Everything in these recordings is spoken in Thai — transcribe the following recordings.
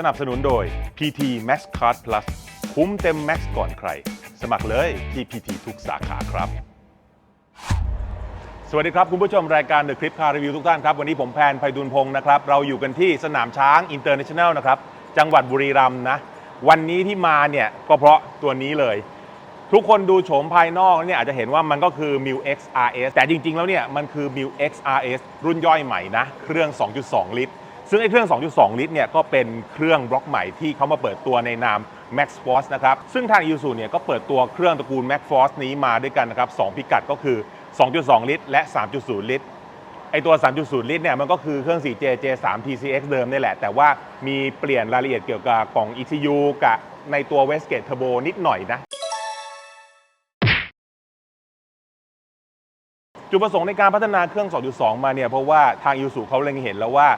สนับสนุนโดย PT Max Card Plus คุ้มเต็มแม็กซ์ก่อนใคร สมัครเลยที่ PT ทุกสาขาครับ สวัสดีครับ คุณผู้ชมรายการ The Clip Car Review ทุกท่านครับ วันนี้ผมแพนไพดุลพงศ์นะครับ เราอยู่กันที่สนามช้าง International นะครับ จังหวัดบุรีรัมย์นะ วันนี้ที่มาเนี่ยก็เพราะตัวนี้เลย ทุกคนดูโฉมภายนอกเนี่ยอาจจะเห็นว่ามันก็คือ m i l X RS แต่จริง ๆ แล้วเนี่ยมันคือ m i l X RS รุ่นย่อยใหม่นะ เครื่อง 2.2 ลิตร ซึ่งไอ้เครื่อง 2.2 ลิตรเนี่ยก็เป็นเครื่องบล็อกใหม่ที่เขามาเปิดตัวในนาม Max Force นะครับซึ่งทาง i s u เนี่ยก็เปิดตัวเครื่องตระกูล Max Force นี้มาด้วยกันนะครับ2พิกัดก็คือ 2.2 ลิตร และ 3.0 ลิตรไอตัว 3.0 ลิตรเนี่ยมันก็คือเครื่อง 4J J3 TCX เดิมนี่แหละ แต่ว่ามีเปลี่ยนรายละเอียดเกี่ยวกับกล่อง ECU กับในตัว Westgate Turbo นิดหน่อยนะจุดประสงค์ในการพัฒนาเครื่อง 2.2 มาเนี่ยเพราะว่าทางยูสุเขาเล็งเห็นแล้วว่า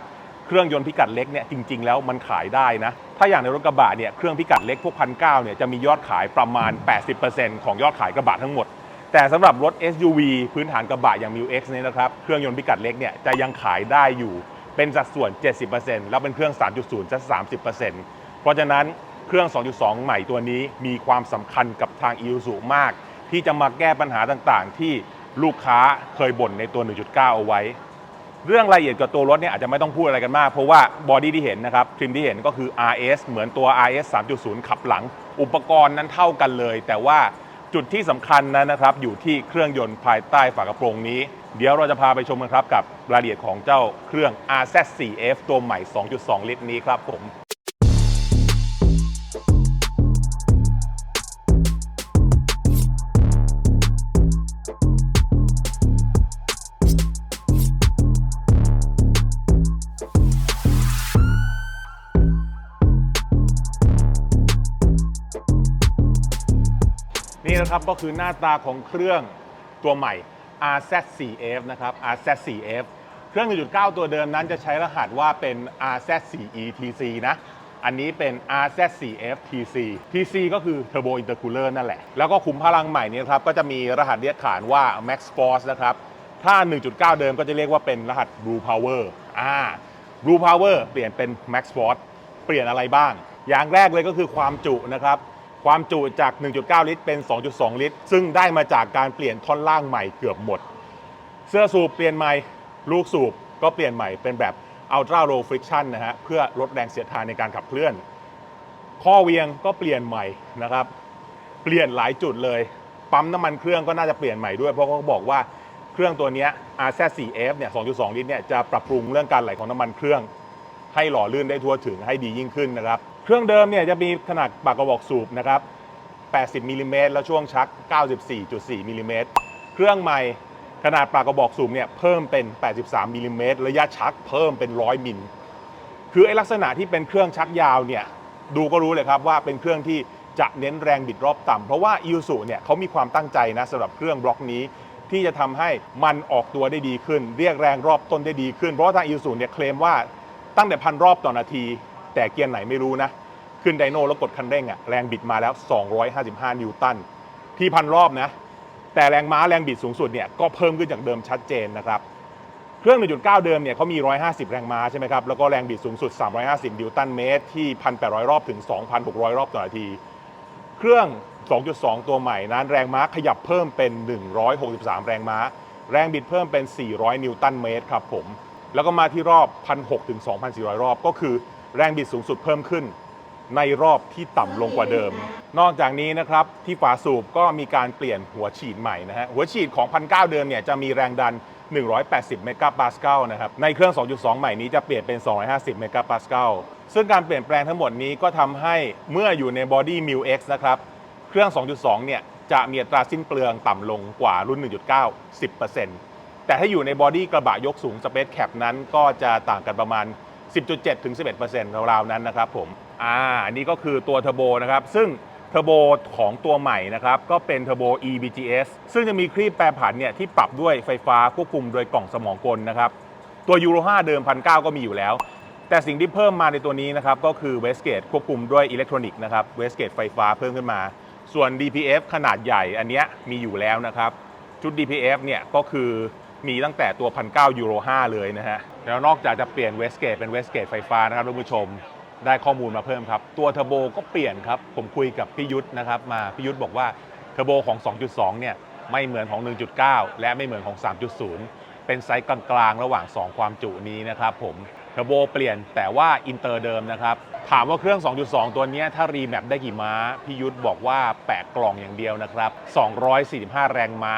เครื่องยนต์พิกัดเล็กเนี่ยจริง ๆ แล้วมันขายได้นะ ถ้าอย่างในรถกระบะเนี่ยเครื่องพิกัดเล็กพวกพันเเนี่ยจะมียอดขายประมาณ 80%ของยอดขายกระบะทั้งหมด แต่สำหรับรถ SUV พื้นฐานกระบะอย่าง m i X เนี่ยนะครับเครื่องยนต์พิกัดเล็กเนี่ยจะยังขายได้อยู่เป็นสัดส่วน 70%แล้วเป็นเครื่อง 3.0จะ30%เพราะฉะนั้นเครื่อง 2.2 ใหม่ตัวนี้มีความสำคัญกับทาง i s u มาก ที่จะมาแก้ปัญหาต่างๆ ที่ลูกค้าเคยบ่นในตัว 1.9 เอาไว้ เรื่องรายละเอียดกับตัวรถเนี่ยอาจจะไม่ต้องพูดอะไรกันมาก เพราะว่าบอดี้ที่เห็นนะครับทริมที่เห็นก็คือ RS เหมือนตัว RS 3.0 ขับหลัง อุปกรณ์นั้นเท่ากันเลย แต่ว่าจุดที่สำคัญนั้นนะครับ อยู่ที่เครื่องยนต์ภายใต้ฝากระโปรงนี้ เดี๋ยวเราจะพาไปชมกันครับ กับรายละเอียดของเจ้าเครื่อง RZ4F ตัวใหม่ 2.2 ลิตรนี้ครับผม นะครับก็คือหน้าตาของเครื่องตัวใหม่ RZ4F นะครับ RZ4F เครื่อง 1.9 ตัวเดิมนั้นจะใช้รหัสว่าเป็น RZ4ETC นะ อันนี้เป็น RZ4F TC TC ก็คือ Turbo Intercooler นั่นแหละ แล้วก็ขุมพลังใหม่นี้ครับก็จะมีรหัสเรียกขานว่า Max Force นะครับ ถ้า 1.9 เดิมก็จะเรียกว่าเป็นรหัส Blue Power อ่า Blue Power เปลี่ยนเป็น Max Force เปลี่ยนอะไรบ้าง อย่างแรกเลยก็คือความจุนะครับ ความจุจาก 1.9 ลิตรเป็น 2.2 ลิตร ซึ่งได้มาจากการเปลี่ยนท่อนล่างใหม่เกือบหมด เสื้อสูบเปลี่ยนใหม่ ลูกสูบก็เปลี่ยนใหม่เป็นแบบ Ultra Low Friction นะฮะ เพื่อลดแรงเสียดทานในการขับเคลื่อน ข้อเวียงก็เปลี่ยนใหม่นะครับ เปลี่ยนหลายจุดเลย ปั๊มน้ำมันเครื่องก็น่าจะเปลี่ยนใหม่ด้วย เพราะเขาบอกว่าเครื่องตัวนี้ RZ4F เนี่ย 2.2 ลิตรเนี่ย จะปรับปรุงเรื่องการไหลของน้ำมันเครื่อง ให้หล่อลื่นได้ทั่วถึงให้ดียิ่งขึ้นนะครับ เครื่องเดิมเนี่ยจะมีขนาดปากกระบอกสูบนะครับ80มิลลิเมตรแล้วช่วงชัก 94.4มิลลิเมตรเครื่องใหม่ขนาดปากกระบอกสูบเนี่ยเพิ่มเป็น 83มิลลิเมตรระยะชักเพิ่มเป็น 100มิลคือไอ้ลักษณะที่เป็นเครื่องชักยาวเนี่ยดูก็รู้เลยครับว่าเป็นเครื่องที่จะเน้นแรงบิดรอบต่ำเพราะว่าอิ s u เนี่ยเขามีความตั้งใจนะสำหรับเครื่องบล็อกนี้ ที่จะทำให้มันออกตัวได้ดีขึ้น เรียกแรงรอบต้นได้ดีขึ้น เพราะทางอิ s u เนี่ยเคลมว่า ตั้งแต่พันรอบต่อนาที แต่เกียร์ไหนไม่รู้นะ ขึ้นไดโน่แล้วกดคันเร่งอะแรงบิดมาแล้ว 255 นิวตัน ที่พันรอบนะ แต่แรงม้าแรงบิดสูงสุดเนี่ยก็เพิ่มขึ้นจากเดิมชัดเจนนะครับเครื่อง 1.9 เดิมเนี่ยเขามี 150 แรงม้าใช่ไหมครับ แล้วก็แรงบิดสูงสุด 350 นิวตันเมตร ที่ 1,800 รอบถึง 2,600 รอบต่อนาที เครื่อง 2.2 ตัวใหม่นั้นแรงม้าขยับเพิ่มเป็น 163 แรงม้า แรงบิดเพิ่มเป็น 400 นิวตันเมตรครับผม แล้วก็มาที่รอบ 1,600 ถึง 2,400 รอบ ก็คือแรงบิดสูงสุดเพิ่มขึ้น ในรอบที่ต่ำลงกว่าเดิม นอกจากนี้นะครับที่ฝาสูบก็มีการเปลี่ยนหัวฉีดใหม่นะฮะหัวฉีดของ 1,900 เดิมเนี่ยจะมีแรงดัน 180 เมกะปาสกัลนะครับในเครื่อง 2.2 ใหม่นี้จะเปลี่ยนเป็น 250 เมกะปาสกัลซึ่งการเปลี่ยนแปลงทั้งหมดนี้ก็ทำให้เมื่ออยู่ในบอดี้ m i l X นะครับเครื่อง 2.2 เนี่ยจะมีอัตราสิ้นเปลืองต่ำลงกว่ารุ่น 1.9 10% แต่ถ้าอยู่ในบอดี้กระบะยกสูง Space Cap นั้นก็จะต่างกันประมาณ 10.7 ถึง 11%ราวๆนั้นนะครับผม อ่าอันนี้ก็คือตัวเทอร์โบนะครับ ซึ่งเทอร์โบของตัวใหม่นะครับ ก็เป็นเทอร์โบ EBGS ซึ่งจะมีครีบแปรผันเนี่ยที่ปรับด้วยไฟฟ้าควบคุมโดยกล่องสมองกลนะครับ ตัวยูโร5เดิม1,900ก็มีอยู่แล้ว แต่สิ่งที่เพิ่มมาในตัวนี้นะครับ ก็คือเวสเกตควบคุมด้วยอิเล็กทรอนิกส์นะครับเวสเกตไฟฟ้าเพิ่มขึ้นมา ส่วน DPF ขนาดใหญ่อันเนี้ยมีอยู่แล้วนะครับ ชุด DPF เนี่ยก็คือ มีตั้งแต่ตัว 1,900ยูโร5เลยนะฮะ แล้วนอกจากจะเปลี่ยนเวสเกตเป็นเวสเกตไฟฟ้านะครับท่านผู้ชมได้ข้อมูลมาเพิ่มครับ ตัวเทอร์โบก็เปลี่ยนครับ ผมคุยกับพี่ยุทธนะครับมาพี่ยุทธบอกว่าเทอร์โบของ 2.2 เนี่ยไม่เหมือนของ 1.9 และไม่เหมือนของ 3.0 เป็นไซส์กลางๆ ระหว่าง 2 ความจุนี้นะครับผมเทอร์โบเปลี่ยนแต่ว่าอินเตอร์เดิมนะครับ ถามว่าเครื่อง 2.2 ตัวนี้ถ้ารีแมปได้กี่ม้า พี่ยุทธบอกว่า แปะกล่องอย่างเดียวนะครับ 245 แรงม้า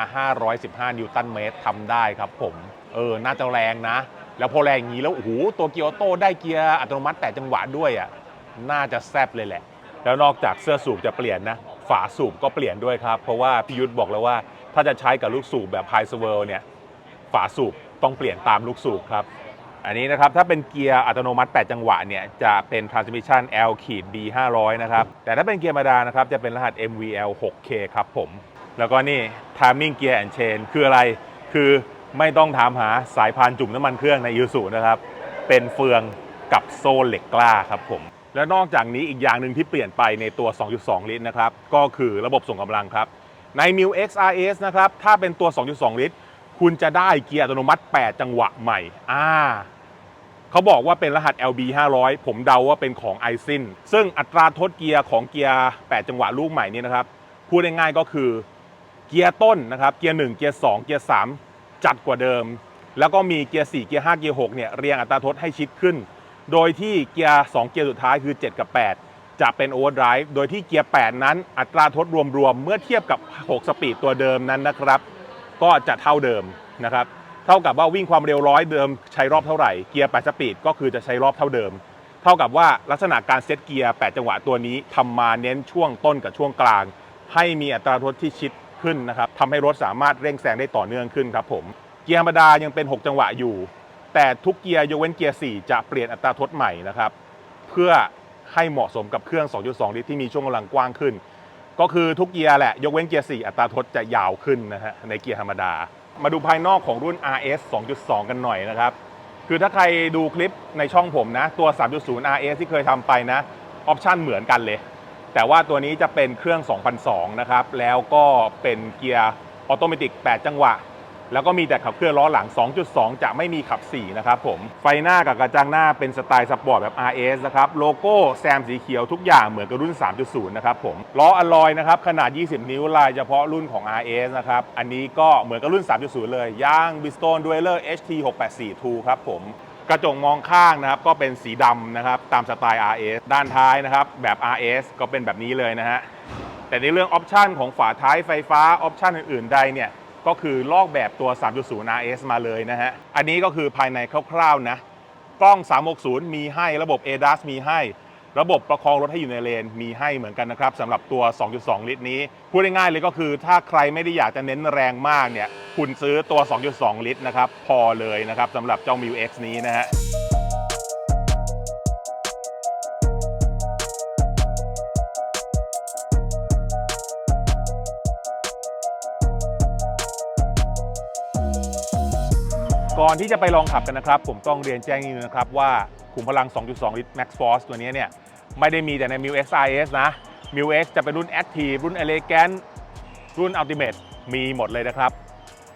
515 นิวตันเมตรทำได้ครับผม เออ น่าจะแรงนะ แล้วพอแรงอย่างนี้แล้ว โอ้โห ตัวเกียร์ออโต้ได้เกียร์อัตโนมัติ8จังหวะด้วยอะ น่าจะแซบเลยแหละ แล้วนอกจากเสื้อสูบจะเปลี่ยนนะ ฝาสูบก็เปลี่ยนด้วยครับ เพราะว่าพี่ยุทธบอกแล้วว่า ถ้าจะใช้กับลูกสูบแบบไฮสเวิร์เนี่ย ฝาสูบต้องเปลี่ยนตามลูกสูบครับ อันนี้นะครับถ้าเป็นเกียร์อัตโนมัติ 8 จังหวะเนี่ยจะเป็น Transmission L ขีด B 500นะครับ แต่ถ้าเป็นเกียร์ธรรมดานะครับจะเป็นรหัส MVL 6K ครับผม แล้วก็นี่ Timing Gear and Chain คืออะไร คือไม่ต้องถามหาสายพานจุ่มน้ำมันเครื่องในยูสุนะครับ เป็นเฟืองกับโซ่เหล็กกล้าครับผม และนอกจากนี้อีกอย่างหนึ่งที่เปลี่ยนไปในตัว 2.2 ลิตรนะครับ ก็คือระบบส่งกำลังครับ ใน m i l X RS นะครับ ถ้าเป็นตัว 2.2 ลิตร คุณจะได้เกียร์อัตโนมัติ 8 จังหวะใหม่ อ่าเขาบอกว่าเป็นรหัส LB 500 ผมเดาว่าเป็นของ i s i n ซึ่งอัตราทดเกียร์ของเกียร์ 8 จังหวะลูกใหม่นี้นะครับ พูดง่ายๆก็คือเกียร์ต้นนะครับ เกียร์ 1 เกียร์ 2 เกียร์ 3 จัดกว่าเดิม แล้วก็มีเกียร์ 4 เกียร์ 5 เกียร์ 6 เนี่ย เรียงอัตราทดให้ชิดขึ้น โดยที่เกียร์ 2 เกียร์สุดท้ายคือ 7 กับ 8 จะเป็นโอเวอร์ไดรฟ์ โดยที่เกียร์ 8 นั้น อัตราทดรวมๆ เมื่อเทียบกับ 6 สปีดตัวเดิมนั้นนะครับ ก็จะเท่าเดิมนะครับเท่ากับว่าวิ่งความเร็วร้อยเดิมใช้รอบเท่าไหร่เกียร์8สปีดก็คือจะใช้รอบเท่าเดิม เท่ากับว่าลักษณะการเซตเกียร์8จังหวะตัวนี้ทำมาเน้นช่วงต้นกับช่วงกลาง ให้มีอัตราทดที่ชิดขึ้นนะครับทำให้รถสามารถเร่งแซงได้ต่อเนื่องขึ้นครับผมเกียร์ธรรมดายังเป็น 6 จังหวะอยู่ แต่ทุกเกียร์ยกเว้นเกียร์4จะเปลี่ยนอัตราทดใหม่นะครับเพื่อให้เหมาะสมกับเครื่อง 2.2 ลิตรที่มีช่วงกำลังกว้างขึ้น ก็คือทุกเกียร์แหละ ยกเว้นเกียร์ 4 อัตราทดจะยาวขึ้นนะฮะในเกียร์ธรรมดา มาดูภายนอกของรุ่น RS 2.2 กันหน่อยนะครับ คือถ้าใครดูคลิปในช่องผมนะ ตัว 3.0 RS ที่เคยทำไปนะออปชันเหมือนกันเลย แต่ว่าตัวนี้จะเป็นเครื่อง 2002 นะครับ แล้วก็เป็นเกียร์ออโตเมติก 8 จังหวะ แล้วก็มีแต่ขับเคลื่อนล้อหลัง 2.2 จะไม่มีขับ 4 นะครับผม ไฟหน้ากับกระจังหน้าเป็นสไตล์สปอร์ตแบบ RS นะครับ โลโก้แซมสีเขียวทุกอย่างเหมือนกับรุ่น 3.0 นะครับผม ล้ออลลอยนะครับ ขนาด 20 นิ้วลายเฉพาะรุ่นของ RS นะครับ อันนี้ก็เหมือนกับรุ่น 3.0 เลยยาง Bridgestone Dweller HT 684 2ครับผมกระจกมองข้างนะครับก็เป็นสีดำนะครับตามสไตล์ RS ด้านท้ายนะครับแบบ RS ก็เป็นแบบนี้เลยนะฮะแต่ในเรื่องออปชันของฝาท้ายไฟฟ้าออปชันอื่นๆใดเนี่ย ก็คือลอกแบบตัว 3.0 RS มาเลยนะฮะ อันนี้ก็คือภายในคร่าวๆนะ กล้อง 360 มีให้ระบบ ADAS มีให้ ระบบประคองรถให้อยู่ในเลน มีให้เหมือนกันนะครับสำหรับตัว 2.2 ลิตรนี้ พูดง่ายๆเลยก็คือถ้าใครไม่ได้อยากจะเน้นแรงมากเนี่ย คุณซื้อตัว 2.2 ลิตรนะครับ พอเลยนะครับสำหรับเจ้า m i u X นี้นะฮะ อนที่จะไปลองขับกันนะครับ ผมต้องเรียนแจ้งนิดนึงนะครับ ว่าขุมพลัง 2.2 ลิตร Max Force ตัวนี้เนี่ยไม่ได้มีแต่ใน m i u X RS นะ m i u X จะเป็นรุ่น Active รุ่น Elegant รุ่น Ultimate มีหมดเลยนะครับ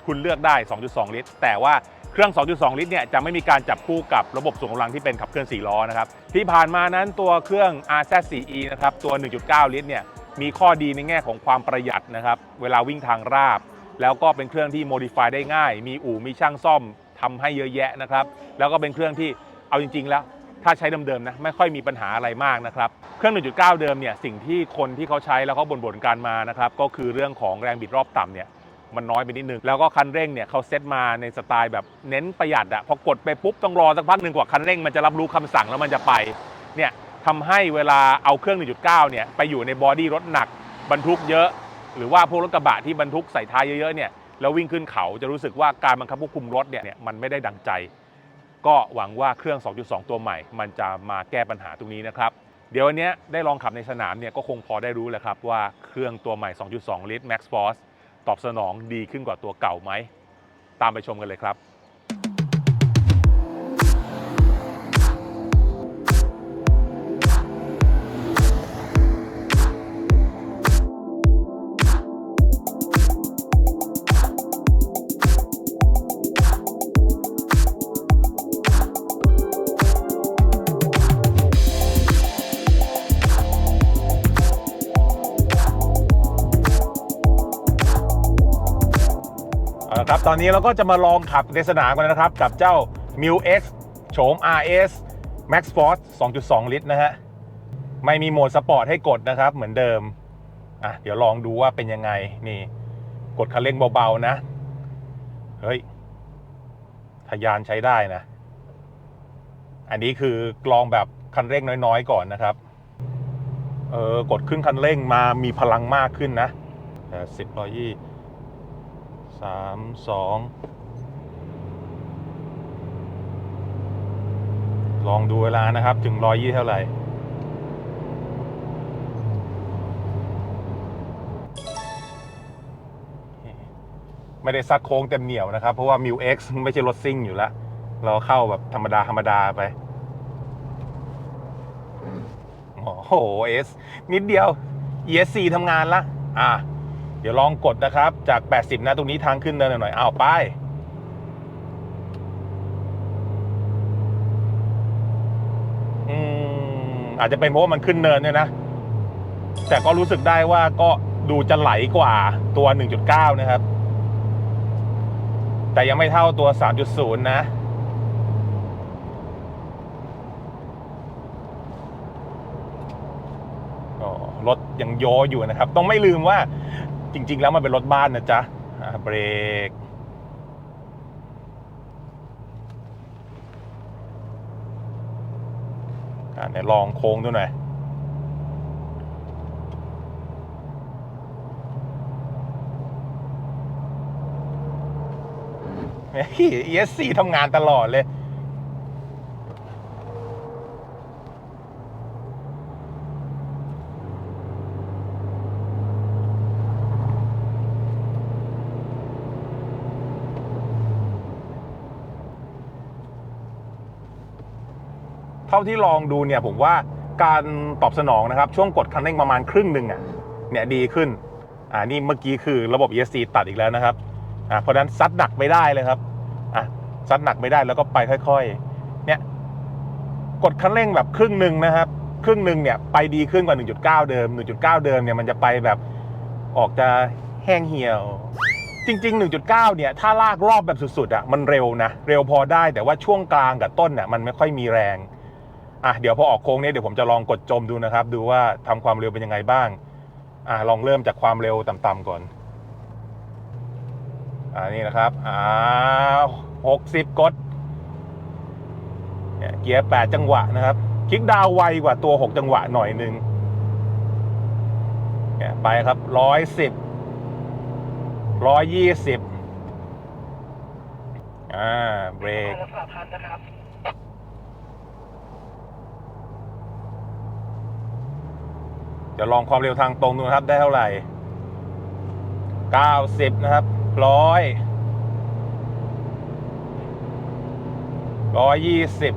คุณเลือกได้ 2.2 ลิตร แต่ว่าเครื่อง 2.2 ลิตรเนี่ยจะไม่มีการจับคู่กับระบบส่งกำลังที่เป็นขับเคลื่อน 4 ล้อนะครับ ที่ผ่านมานั้นตัวเครื่อง RZ4E นะครับตัว 1.9 ลิตรเนี่ยมีข้อดีในแง่ของความประหยัดนะครับ เวลาวิ่งทางราบ แล้วก็เป็นเครื่องที่โมดิฟายได้ง่าย มีอู่มีช่างซ่อม ทำให้เยอะแยะนะครับ แล้วก็เป็นเครื่องที่เอาจริง ๆ แล้ว ถ้าใช้เดิมๆนะไม่ค่อยมีปัญหาอะไรมากนะครับ เครื่อง 1.9 เดิมเนี่ยสิ่งที่คนที่เขาใช้แล้วเขาบ่นๆกันมานะครับก็คือเรื่องของแรงบิดรอบต่ำเนี่ยมันน้อยไปนิดนึง แล้วก็คันเร่งเนี่ยเขาเซตมาในสไตล์แบบเน้นประหยัดอะพอกดไปปุ๊บต้องรอสักพักหนึ่งกว่าคันเร่งมันจะรับรู้คำสั่งแล้วมันจะไปเนี่ยทำให้เวลาเอาเครื่อง 1.9 เนี่ยไปอยู่ในบอดี้รถหนักบรรทุกเยอะ หรือว่าพวกรถกระบะที่บรรทุกใส่ท้ายเยอะๆเนี่ย แล้ววิ่งขึ้นเขาจะรู้สึกว่าการบังคับควบคุมรถเนี่ยมันไม่ได้ดังใจ ก็หวังว่าเครื่อง 2.2 ตัวใหม่ มันจะมาแก้ปัญหาตรงนี้นะครับ เดี๋ยววันนี้ได้ลองขับในสนามเนี่ยก็คงพอได้รู้แล้วครับว่าเครื่องตัวใหม่ 2.2 ลิตร Max Force ตอบสนองดีขึ้นกว่าตัวเก่าไหม ตามไปชมกันเลยครับ ตอนนี้เราก็จะมาลองขับในสนามกันนะครับ กับเจ้า m u X โฉม RS Max Force 2.2 ลิตรนะฮะ ไม่มีโหมดสปอร์ตให้กดนะครับ เหมือนเดิม อะ เดี๋ยวลองดูว่าเป็นยังไง นี่ กดคันเร่งเบา ๆ นะ เฮ้ยทะยานใช้ได้นะ อันนี้คือลองแบบคันเร่งน้อย ๆ ก่อนนะครับ เออ กดขึ้นคันเร่งมามีพลังมากขึ้นนะสิบร้อยยี่ สามสองลองดูเวลานะครับถึงร้อยยี่เท่าไหร่ไม่ได้ซัดโค้งเต็มเหนียวนะครับ เพราะว่า m ิว X ไม่ใช่รถซิ่งอยู่แล้ว เราเข้าแบบธรรมดา ธรรมดาไป โอ้โห S นิดเดียว ESC ทำงานละ อะ เดี๋ยวลองกดนะครับ จาก 80 นะ ตรงนี้ทางขึ้นเนินหน่อยๆอ้าวไป อืม อาจจะเป็นเพราะว่ามันขึ้นเนินเนี่ยนะ แต่ก็รู้สึกได้ว่าก็ดูจะไหลกว่าตัว 1.9 นะครับ แต่ยังไม่เท่าตัว 3.0 นะรถยังโยอยู่นะครับ ต้องไม่ลืมว่า จริง ๆ แล้วมันเป็นรถบ้านนะจ๊ะเบรกอ่าไหนลองโค้งดูหน่อยเฮ้ย ESC ทำงานตลอดเลย ท่าที่ลองดูเนี่ยผมว่าการตอบสนองนะครับ ช่วงกดคันเร่งประมาณครึ่งหนึ่งอะเนี่ยดีขึ้นอ่านี่เมื่อกี้คือระบบ ESC ตัดอีกแล้วนะครับอ่าเพราะฉะนั้นซัดหนักไม่ได้เลยครับอะซัดหนักไม่ได้แล้วก็ไปค่อยๆ เนี่ยกดคันเร่งแบบครึ่งหนึ่งนะครับ ครึ่งหนึ่งเนี่ยไปดีขึ้นกว่า 1.9 เดิม 1.9 เดิมเนี่ยมันจะไปแบบออกจะแห้งเหี่ยว จริง ๆ 1.9 เนี่ยถ้าลากรอบแบบสุดๆอะมันเร็วนะ เร็วพอได้แต่ว่าช่วงกลางกับต้นเนี่ยมันไม่ค่อยมีแรง อะเดี๋ยวพอออกโค้งเนี่ยเดี๋ยวผมจะลองกดจมดูนะครับ ดูว่าทำความเร็วเป็นยังไงบ้างอะลองเริ่มจากความเร็วต่ำๆก่อนอ่านี่นะครับอ่าหกสิบกดเนี่ยเกียร์แปดจังหวะนะครับ คลิกดาวไวกว่าตัวหกจังหวะหน่อยหนึ่งเนี่ยไปครับร้อยสิบร้อยยี่สิบอ่าเบรก รักษาพันนะลองความเร็วทางตรงดูนะครับ ได้เท่าไหร่ 90 นะครับร้อยร้อยยี่สิบ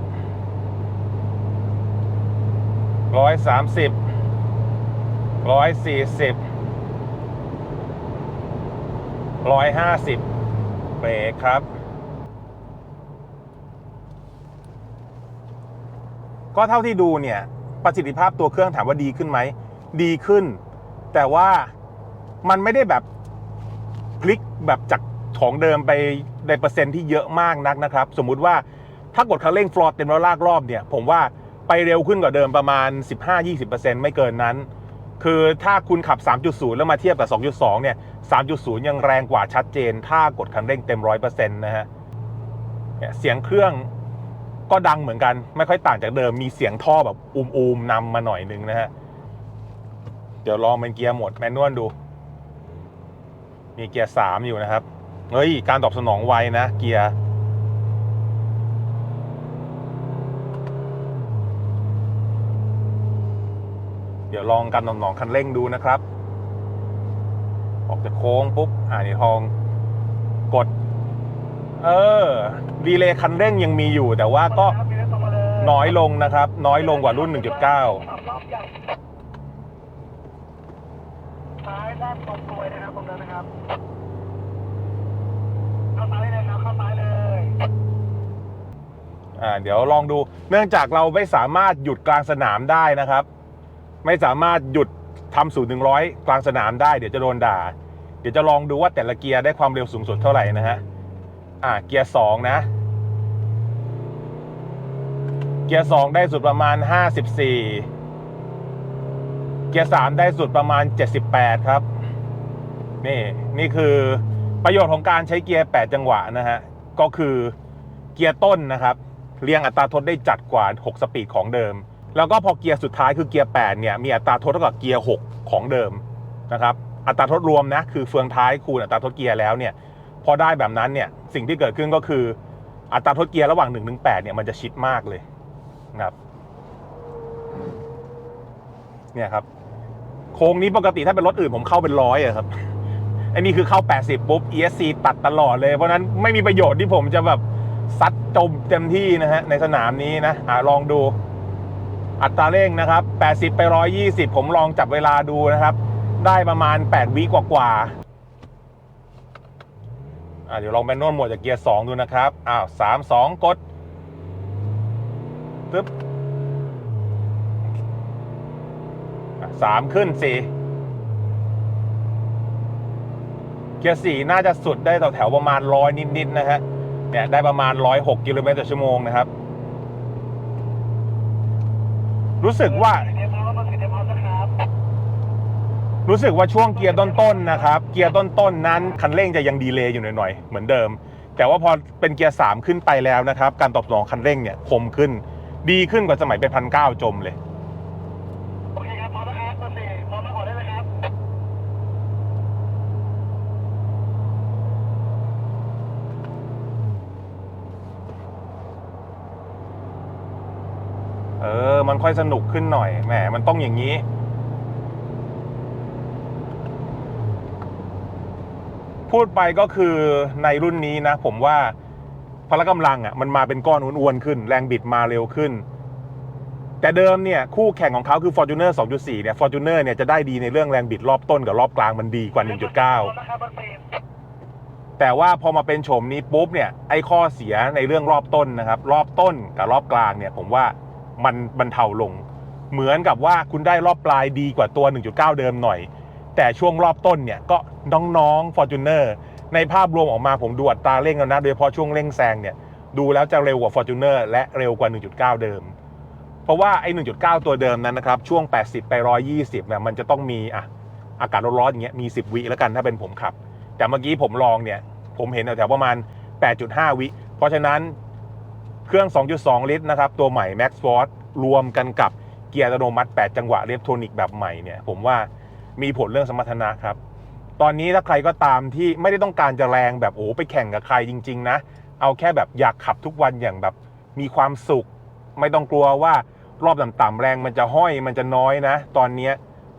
ร้อยสามสิบร้อยสี่สิบร้อยห้าสิบเบรกครับ ก็เท่าที่ดูเนี่ย ประสิทธิภาพตัวเครื่องถามว่าดีขึ้นไหม ดีขึ้น แต่ว่ามันไม่ได้แบบพลิกแบบจากของเดิมไปในเปอร์เซ็นต์ที่เยอะมากนักนะครับ สมมุติว่าถ้ากดคันเร่งฟลอร์เต็มแล้วลากรอบเนี่ย ผมว่าไปเร็วขึ้นกว่าเดิมประมาณ 15-20%ไม่เกินนั้น คือถ้าคุณขับ 3.0 แล้วมาเทียบกับ 2.2 เนี่ย 3.0 ยังแรงกว่าชัดเจน ถ้ากดคันเร่งเต็ม 100%นะฮะเนี่ยเสียงเครื่องก็ดังเหมือนกัน ไม่ค่อยต่างจากเดิม มีเสียงท่อแบบอูมๆนำมาหน่อยนึงนะฮะ ดี๋ยวลองเป็นเกียร์โหมดแมนนวลดู มีเกียร์สามอยู่นะครับ เฮ้ย การตอบสนองไวนะ เกียร์เดี๋ยวลองการตอบสนองคันเร่งดูนะครับ ออกจากโค้งปุ๊บ อ่านี่ทองกด เออรีเลย์คันเร่งยังมีอยู่แต่ว่าก็น้อยลงนะครับ น้อยลงกว่ารุ่น 1.9 ซ้ายด้านตรงตัวนะครับตรงนั้นนะครับ เข้าซ้ายเลยครับเข้าซ้ายเลยอ่าเดี๋ยวลองดู เนื่องจากเราไม่สามารถหยุดกลางสนามได้นะครับ ไม่สามารถหยุดทำศูนย์ถึงร้อยกลางสนามได้เดี๋ยวจะโดนด่า เดี๋ยวจะลองดูว่าแต่ละเกียร์ได้ความเร็วสูงสุดเท่าไหร่นะฮะอ่าเกียร์สองนะ เกียร์สองได้สุดประมาณ54เกียร์สามได้สุดประมาณ 78 ครับ นี่นี่คือประโยชน์ของการใช้เกียร์ 8 จังหวะนะฮะ ก็คือเกียร์ต้นนะครับ เรียงอัตราทดได้จัดกว่า 6 สปีดของเดิม แล้วก็พอเกียร์สุดท้ายคือเกียร์ 8 เนี่ย มีอัตราทดเท่ากับเกียร์ 6 ของเดิมนะครับ อัตราทดรวมนะ คือเฟืองท้ายคูณอัตราทดเกียร์แล้วเนี่ย พอได้แบบนั้นเนี่ย สิ่งที่เกิดขึ้นก็คืออัตราทดเกียร์ระหว่าง1ถึงเนี่ยมันจะชิดมากเลยนะครับเนี่ยครับ โค้งนี้ปกติถ้าเป็นรถอื่นผมเข้าเป็นร้อยอะครับอันนี้คือเข้า 80 ปุ๊บ ESC ตัดตลอดเลย เพราะนั้นไม่มีประโยชน์ที่ผมจะแบบซัดจมเต็มที่นะฮะในสนามนี้นะอ่าลองดู อัตราเร่งนะครับ 80 ไป 120 ผมลองจับเวลาดูนะครับ ได้ประมาณ 8 วิกว่าๆอ่าเดี๋ยวลองแมนนวลหมดจากเกียร์ 2 ดูนะครับ อ้าว 3 2 กดปึ๊บอะ สามขึ้นสี่เกียร์สี่น่าจะสุดได้แถวๆประมาณร้อยนิดๆนะฮะเนี่ยได้ประมาณร้อยหกกิโลเมตรต่อชั่วโมงนะครับ รู้สึกว่า รู้สึกว่าช่วงเกียร์ต้นๆนะครับ เกียร์ต้นๆนั้นคันเร่งจะยังดีเลย์อยู่หน่อยๆเหมือนเดิม แต่ว่าพอเป็นเกียร์สามขึ้นไปแล้วนะครับ การตอบสนองคันเร่งเนี่ยคมขึ้น ดีขึ้นกว่าสมัยเป็นพันเก้าจมเลย โอเคครับพร้อมนะครับเบอร์สี่พร้อมมาออกได้เลยครับ เออ มันค่อยสนุกขึ้นหน่อย แหม มันต้องอย่างนี้ พูดไปก็คือในรุ่นนี้นะ ผมว่าพละกำลังอะมันมาเป็นก้อนอ้วนๆขึ้น แรงบิดมาเร็วขึ้น แต่เดิมเนี่ยคู่แข่งของเขาคือ Fortuner 2.4 เนี่ย Fortuner เนี่ยจะได้ดีในเรื่องแรงบิดรอบต้นกับรอบกลางมันดีกว่า 1.9พร้อมนะครับเบอร์สี่แต่ว่าพอมาเป็นโฉมนี้ปุ๊บเนี่ยไอ้ข้อเสียในเรื่องรอบต้นนะครับ รอบต้นกับรอบกลางเนี่ยผมว่า มันบรรเทาลง เหมือนกับว่าคุณได้รอบปลายดีกว่าตัว 1.9 เดิมหน่อย แต่ช่วงรอบต้นเนี่ยก็น้องๆ Fortuner ในภาพรวมออกมาผมดูอัตราเร่งแล้วนะ โดยเฉพาะช่วงเร่งแซงเนี่ยดูแล้วจะเร็วกว่า Fortuner และเร็วกว่า 1.9 เดิม เพราะว่าไอ้ 1.9 ตัวเดิมนั้นนะครับ ช่วง 80 ไป 120เนี่ยมันจะต้องมีอะอากาศร้อนๆอย่างเงี้ยมี 10 วิแล้วกันถ้าเป็นผมขับ แต่เมื่อกี้ผมลองเนี่ยผมเห็นแถวๆประมาณ 8.5 วิ เพราะฉะนั้น เครื่อง 2.2 ลิตรนะครับ ตัวใหม่ Max Force รวมกันกับเกียร์อัตโนมัติ 8 จังหวะเรียบโทนิกแบบใหม่เนี่ย ผมว่ามีผลเรื่องสมรรถนะครับ ตอนนี้ถ้าใครก็ตามที่ไม่ได้ต้องการจะแรงแบบโอ้ไปแข่งกับใครจริง ๆ นะ เอาแค่แบบอยากขับทุกวันอย่างแบบมีความสุข ไม่ต้องกลัวว่ารอบต่ำๆแรงมันจะห้อยมันจะน้อยนะ ตอนนี้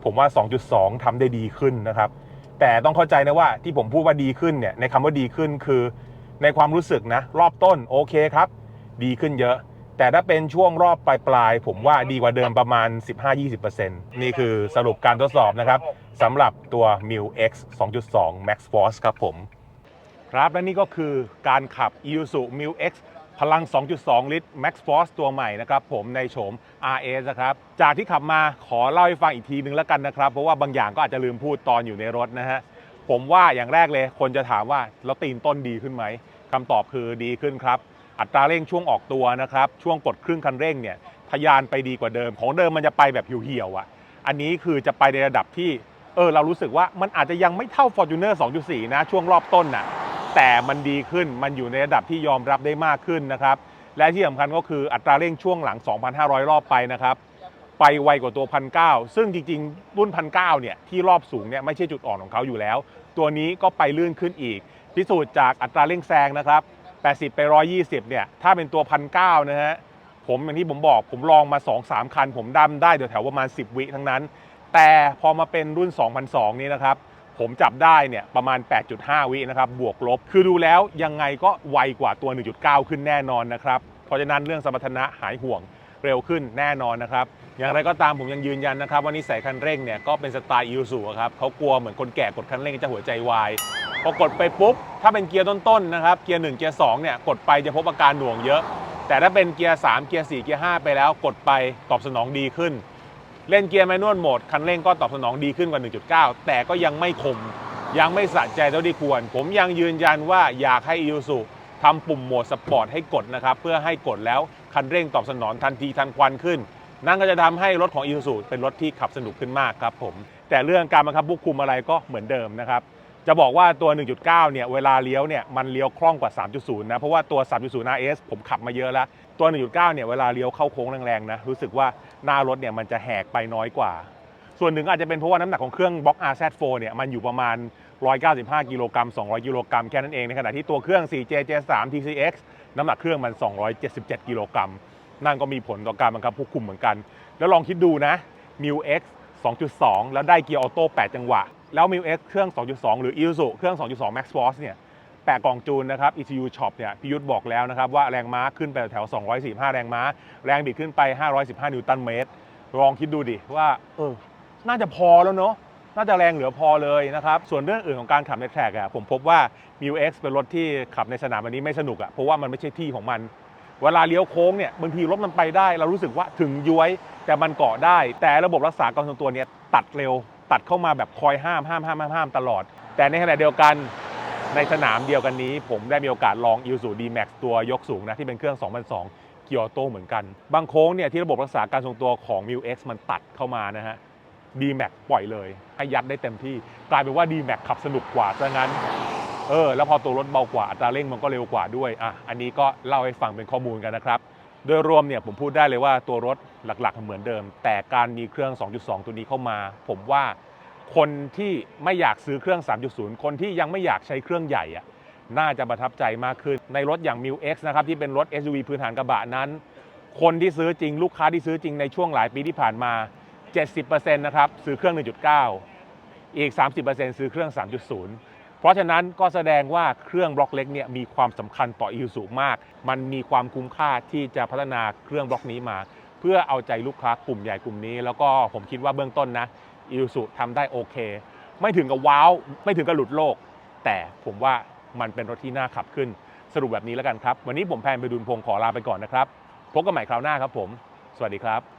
ผมว่า 2.2ทำได้ดีขึ้นนะครับ แต่ต้องเข้าใจนะว่าที่ผมพูดว่าดีขึ้นเนี่ยในคำว่าดีขึ้นคือ ในความรู้สึกนะ รอบต้นโอเคครับ ดีขึ้นเยอะ แต่ถ้าเป็นช่วงรอบปลายๆผมว่าดีกว่าเดิมประมาณ 15-20%นี่คือสรุปการทดสอบนะครับสำหรับตัว m i l X 2.2 Max Force ครับผม ครับและนี่ก็คือการขับ Isuzu m i l X พลัง 2.2 ลิตร Max Force ตัวใหม่นะครับผมในโฉม RS นะครับ จากที่ขับมาขอเล่าให้ฟังอีกทีนึงแล้วกันนะครับ เพราะว่าบางอย่างก็อาจจะลืมพูดตอนอยู่ในรถนะฮะ ผมว่าอย่างแรกเลย คนจะถามว่า แล้วตีนต้นดีขึ้นไหม คำตอบคือดีขึ้นครับ อัตราเร่งช่วงออกตัวนะครับ ช่วงกดครึ่งคันเร่งเนี่ยทะยานไปดีกว่าเดิม ของเดิมมันจะไปแบบเหี่ยวๆอะ อันนี้คือจะไปในระดับที่ เออ เรารู้สึกว่ามันอาจจะยังไม่เท่า Fortuner 2.4 นะ ช่วงรอบต้นน่ะ แต่มันดีขึ้น มันอยู่ในระดับที่ยอมรับได้มากขึ้นนะครับ และที่สำคัญก็คืออัตราเร่งช่วงหลัง 2,500 รอบไปนะครับ ไปไวกว่าตัว1,900ซึ่งจริงๆ รุ่น1,900เนี่ย ที่รอบสูงเนี่ยไม่ใช่จุดอ่อนของเขาอยู่แล้ว ตัวนี้ก็ไปลื่นขึ้นอีก พิสูจน์จากอัตราเร่งแซงนะครับ 80 ไป 120 เนี่ย ถ้าเป็นตัว1,900นะฮะ ผมอย่างที่ผมบอกผมลองมา 2-3 คัน ผมดำได้เดี๋ยวแถวประมาณ 10 วิทั้งนั้น แต่พอมาเป็นรุ่น 2,002 นี่นะครับ ผมจับได้เนี่ยประมาณ 8.5 วินะครับ บวกลบ คือดูแล้วยังไงก็ไวกว่าตัว 1.9 ขึ้นแน่นอนนะครับ เพราะฉะนั้นเรื่องสมรรถนะหายห่วงเร็วขึ้นแน่นอนนะครับ อย่างไรก็ตามผมยังยืนยันนะครับว่านิสัยคันเร่งเนี่ยก็เป็นสไตล์อิ s u ครับเขากลัวเหมือนคนแก่กดคันเร่งจะหัวใจวาย พอกดไปปุ๊บ ถ้าเป็นเกียร์ต้นๆนะครับ เกียร์1เกียร์2เนี่ย กดไปจะพบอาการหน่วงเยอะ แต่ถ้าเป็นเกียร์ 3 เกียร์ 4 เกียร์ 5 ไปแล้ว กดไปตอบสนองดีขึ้น เล่นเกียร์แมนนวลโหมด คันเร่งก็ตอบสนองดีขึ้นกว่า 1.9 แต่ก็ยังไม่คม ยังไม่สะใจเท่าที่ควร ผมยังยืนยันว่าอยากให้อี u ซูทำปุ่มโหมดสปอร์ตให้กดนะครับ เพื่อให้กดแล้วคันเร่งตอบสนองทันทีทันควันขึ้น นั่นก็จะทำให้รถของอี u ซูเป็นรถที่ขับสนุกขึ้นมากครับผม แต่เรื่องการบังคับควบคุมอะไรก็เหมือนเดิมนะครับ จะบอกว่าตัว 1.9 เนี่ย เวลาเลี้ยวเนี่ย มันเลี้ยวคล่องกว่า 3.0 นะ เพราะว่าตัว 3.0 RS ผมขับมาเยอะแล้ว ตัว 1.9 เนี่ย เวลาเลี้ยวเข้าโค้งแรงๆ นะ รู้สึกว่าหน้ารถเนี่ย มันจะแหกไปน้อยกว่า ส่วนหนึ่งอาจจะเป็นเพราะว่าน้ำหนักของเครื่องบล็อก RZ4 เนี่ย มันอยู่ประมาณ 195 กิโลกรัม 200 กิโลกรัมแค่นั้นเอง ในขณะที่ตัวเครื่อง 4JJ3 TCX น้ำหนักเครื่องมัน 277 กิโลกรัม นั่นก็มีผลต่อการบังคับควบคุมเหมือนกัน แล้วลองคิดดูนะ m i X 2.2 แล้วได้เกียร์ออโต้8จังหวะ แล้ว m i X เครื่อง 2.2 หรือ Isuzu เครื่อง 2.2 Max Force เนี่ยแปะกล่องจูนนะครับ ECU Shop เนี่ยพิยุทธ์บอกแล้วนะครับว่าแรงม้าขึ้นไปแถว 245 แรงม้า แรงบิดขึ้นไป 515 นิวตันเมตร ลองคิดดูดิว่าเออน่าจะพอแล้วเนาะน่าจะแรงเหลือพอเลยนะครับ ส่วนเรื่องอื่นของการขับในแทร็กอะผมพบว่า m i X เป็นรถที่ขับในสนามวันนี้ไม่สนุกอะเพราะว่ามันไม่ใช่ที่ของมัน เวลาเลี้ยวโค้งเนี่ยบางทีรถมันไปได้ เรารู้สึกว่าถึงย้วยแต่มันเกาะได้ แต่ระบบรักษาการทรงตัวเนี่ยตัดเร็ว ตัดเข้ามาแบบคอยห้ามห้ามห้ามห้ามห้ามตลอด แต่ในขณะเดียวกันในสนามเดียวกันนี้ ผมได้มีโอกาสลอง i s u d Max ตัวยกสูงนะที่เป็นเครื่อง 2002 เกียร์โตเหมือนกัน บางโค้งเนี่ยที่ระบบรักษาการทรงตัวของ m i X มันตัดเข้ามานะฮะ D Max ปล่อยเลยให้ยัดได้เต็มที่ กลายเป็นว่า D Max ขับสนุกกว่าซะงั้นเออแล้วพอตัวรถเบากว่าอัตราเร่งมันก็เร็วกว่าด้วยอะอันนี้ก็เล่าให้ฟังเป็นข้อมูลกันนะครับ โดยรวมเนี่ยผมพูดได้เลยว่าตัวรถหลักๆเหมือนเดิม แต่การมีเครื่อง 2.2 ตัวนี้เข้ามา ผมว่าคนที่ไม่อยากซื้อเครื่อง 3.0 คนที่ยังไม่อยากใช้เครื่องใหญ่อะน่าจะประทับใจมากขึ้น ในรถอย่าง m i X นะครับที่เป็นรถ SUV พื้นฐานกระบะนั้น คนที่ซื้อจริงลูกค้าที่ซื้อจริงในช่วงหลายปีที่ผ่านมา 70%นะครับซื้อเครื่อง 1.9 อีก 30%ซื้อเครื่อง 3.0 เพราะฉะนั้นก็แสดงว่าเครื่องบล็อกเล็กเนี่ยมีความสำคัญต่อ i s u มาก มันมีความคุ้มค่าที่จะพัฒนาเครื่องบล็อกนี้มา เพื่อเอาใจลูกค้ากลุ่มใหญ่กลุ่มนี้ แล้วก็ผมคิดว่าเบื้องต้นนะ i s u ทำได้โอเค ไม่ถึงกับว้าว ไม่ถึงกับหลุดโลก แต่ผมว่ามันเป็นรถที่น่าขับขึ้นสรุปแบบนี้แล้วกันครับ วันนี้ผมแพนไปดุลพงศ์ขอลาไปก่อนนะครับ พบกันใหม่คราวหน้าครับผม สวัสดีครับ